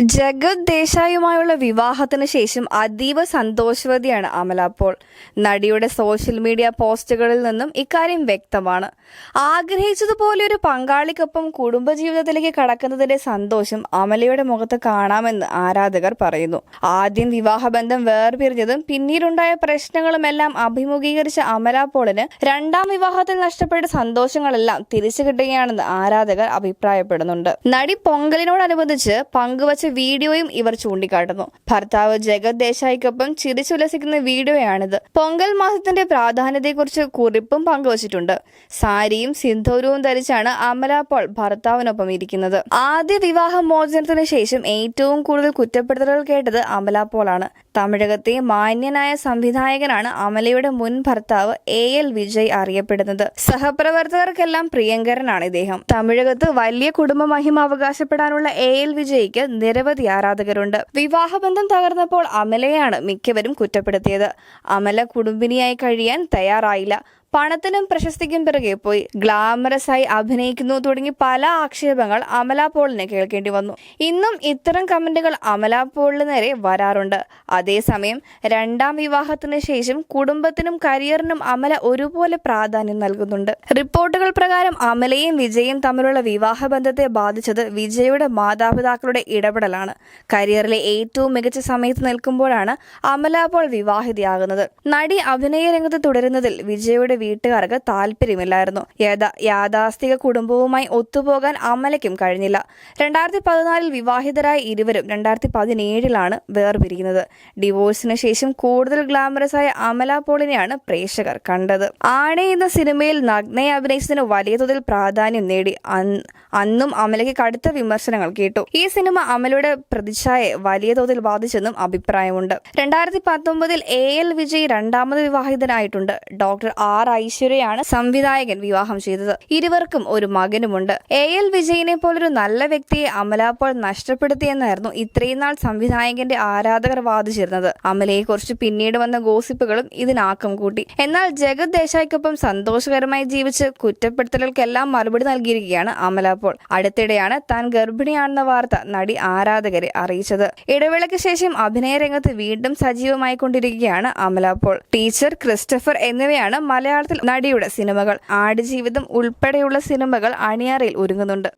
ജഗത് ദേശായുമായുള്ള വിവാഹത്തിന് ശേഷം അതീവ സന്തോഷവതിയാണ് അമല. പോൾ നടിയുടെ സോഷ്യൽ മീഡിയ പോസ്റ്റുകളിൽ നിന്നും ഇക്കാര്യം വ്യക്തമാണ്. ആഗ്രഹിച്ചതുപോലെ ഒരു പങ്കാളിക്കൊപ്പം കുടുംബജീവിതത്തിലേക്ക് കടക്കുന്നതിന്റെ സന്തോഷം അമലയുടെ മുഖത്ത് കാണാമെന്ന് ആരാധകർ പറയുന്നു. ആദ്യം വിവാഹബന്ധം വേർപിരിഞ്ഞതും പിന്നീടുണ്ടായ പ്രശ്നങ്ങളുമെല്ലാം അഭിമുഖീകരിച്ച അമല പോളിന് രണ്ടാം വിവാഹത്തിൽ നഷ്ടപ്പെട്ട സന്തോഷങ്ങളെല്ലാം തിരിച്ചു കിട്ടുകയാണെന്ന് ആരാധകർ അഭിപ്രായപ്പെടുന്നുണ്ട്. നടി പൊങ്കലിനോടനുബന്ധിച്ച് പങ്കുവച്ച വീഡിയോയും ഇവർ ചൂണ്ടിക്കാട്ടുന്നു. ഭർത്താവ് ജഗത് ദേശായിക്കൊപ്പം ചിരിച്ചുല്ലസിക്കുന്ന വീഡിയോയാണിത്. പൊങ്കൽ മാസത്തിന്റെ പ്രാധാന്യത്തെക്കുറിച്ച് കുറിപ്പും പങ്കുവച്ചിട്ടുണ്ട്. സാരിയും സിന്ധൂരവും ധരിച്ചാണ് അമല പോൾ ഭർത്താവിനൊപ്പം ഇരിക്കുന്നത്. ആദ്യ വിവാഹ മോചനത്തിന് ശേഷം ഏറ്റവും കൂടുതൽ കുറ്റപ്പെടുത്തലുകൾ കേട്ടത് അമല പോളാണ്. തമിഴകത്തെ മാന്യനായ സംവിധായകനാണ് അമലയുടെ മുൻ ഭർത്താവ് എ എൽ വിജയ് അറിയപ്പെടുന്നത്. സഹപ്രവർത്തകർക്കെല്ലാം പ്രിയങ്കരനാണ് ഇദ്ദേഹം. തമിഴകത്ത് വലിയ കുടുംബ മഹിമ അവകാശപ്പെടാനുള്ള എ എൽ വിജയ്ക്ക് നിരവധി ആരാധകരുണ്ട്. വിവാഹബന്ധം തകർന്നപ്പോൾ അമലയാണ് മിക്കവരും കുറ്റപ്പെടുത്തിയത്. അമല കുടുംബിനിയായി കഴിയാൻ തയ്യാറായില്ല. പണത്തിനും പ്രശസ്തിക്കും പിറകെ പോയി ഗ്ലാമറസ് ആയി അഭിനയിക്കുന്നു തുടങ്ങി പല ആക്ഷേപങ്ങൾ അമല പോളിന് കേൾക്കേണ്ടി വന്നു. ഇന്നും ഇത്തരം കമന്റുകൾ അമല പോളിന് നേരെ വരാറുണ്ട്. അതേസമയം രണ്ടാം വിവാഹത്തിന് ശേഷം കുടുംബത്തിനും കരിയറിനും അമല ഒരുപോലെ പ്രാധാന്യം നൽകുന്നുണ്ട്. റിപ്പോർട്ടുകൾ പ്രകാരം അമലയും വിജയും തമ്മിലുള്ള വിവാഹ ബന്ധത്തെ ബാധിച്ചത് വിജയുടെ മാതാപിതാക്കളുടെ ഇടപെടലാണ്. കരിയറിലെ ഏറ്റവും മികച്ച സമയത്ത് നിൽക്കുമ്പോഴാണ് അമല പോൾ വിവാഹിതയാകുന്നത്. നടി അഭിനയ രംഗത്ത് തുടരുന്നതിൽ വിജയുടെ വീട്ടുകാർക്ക് താല്പര്യമില്ലായിരുന്നു. യഥാ യാഥാസ്ഥിക കുടുംബവുമായി ഒത്തുപോകാൻ അമലയ്ക്കും കഴിഞ്ഞില്ല. രണ്ടായിരത്തി പതിനാലിൽ വിവാഹിതരായ ഇരുവരും രണ്ടായിരത്തി പതിനേഴിലാണ് വേർപിരിയുന്നത്. ഡിവോഴ്സിന് ശേഷം കൂടുതൽ ഗ്ലാമറസ് ആയ അമല പോളിനെയാണ് പ്രേക്ഷകർ കണ്ടത്. ആണെ എന്ന സിനിമയിൽ നഗ്നയെ അഭിനയിച്ചതിന് വലിയ തോതിൽ പ്രാധാന്യം നേടി. അന്നും അമലയ്ക്ക് കടുത്ത വിമർശനങ്ങൾ കേട്ടു. ഈ സിനിമ അമലയുടെ പ്രതിച്ഛായയെ വലിയ തോതിൽ ബാധിച്ചെന്നും അഭിപ്രായമുണ്ട്. രണ്ടായിരത്തി പത്തൊമ്പതിൽ എ എൽ വിജയ് രണ്ടാമത് വിവാഹിതനായിട്ടുണ്ട്. ഡോക്ടർ ആർ ഐശ്വര്യയാണ് സംവിധായകൻ വിവാഹം ചെയ്തത്. ഇരുവർക്കും ഒരു മകനുമുണ്ട്. എ എൽ വിജയിനെ പോലൊരു നല്ല വ്യക്തിയെ അമല പോൾ നഷ്ടപ്പെടുത്തിയെന്നായിരുന്നു ഇത്രയും നാൾ സംവിധായകന്റെ ആരാധകർ വാദിച്ചിരുന്നത്. അമലയെക്കുറിച്ച് പിന്നീട് വന്ന ഗോസിപ്പുകളും ഇതിനാക്കം കൂട്ടി. എന്നാൽ ജഗത് ദേശായിക്കൊപ്പം സന്തോഷകരമായി ജീവിച്ച് കുറ്റപ്പെടുത്തലുകൾക്കെല്ലാം മറുപടി നൽകിയിരിക്കുകയാണ് അമല പോൾ അടുത്തിടെയാണ് താൻ ഗർഭിണിയാണെന്ന വാർത്ത നടി ആരാധകരെ അറിയിച്ചത്. ഇടവേളയ്ക്ക് ശേഷം അഭിനയ രംഗത്ത് വീണ്ടും സജീവമായിക്കൊണ്ടിരിക്കുകയാണ് അമല പോൾ ടീച്ചർ ക്രിസ്റ്റഫർ എന്നിവയാണ് മലയാളത്തിൽ നടിയുടെ സിനിമകൾ. ആടുജീവിതം ഉൾപ്പെടെയുള്ള സിനിമകൾ അണിയറയിൽ ഒരുങ്ങുന്നുണ്ട്.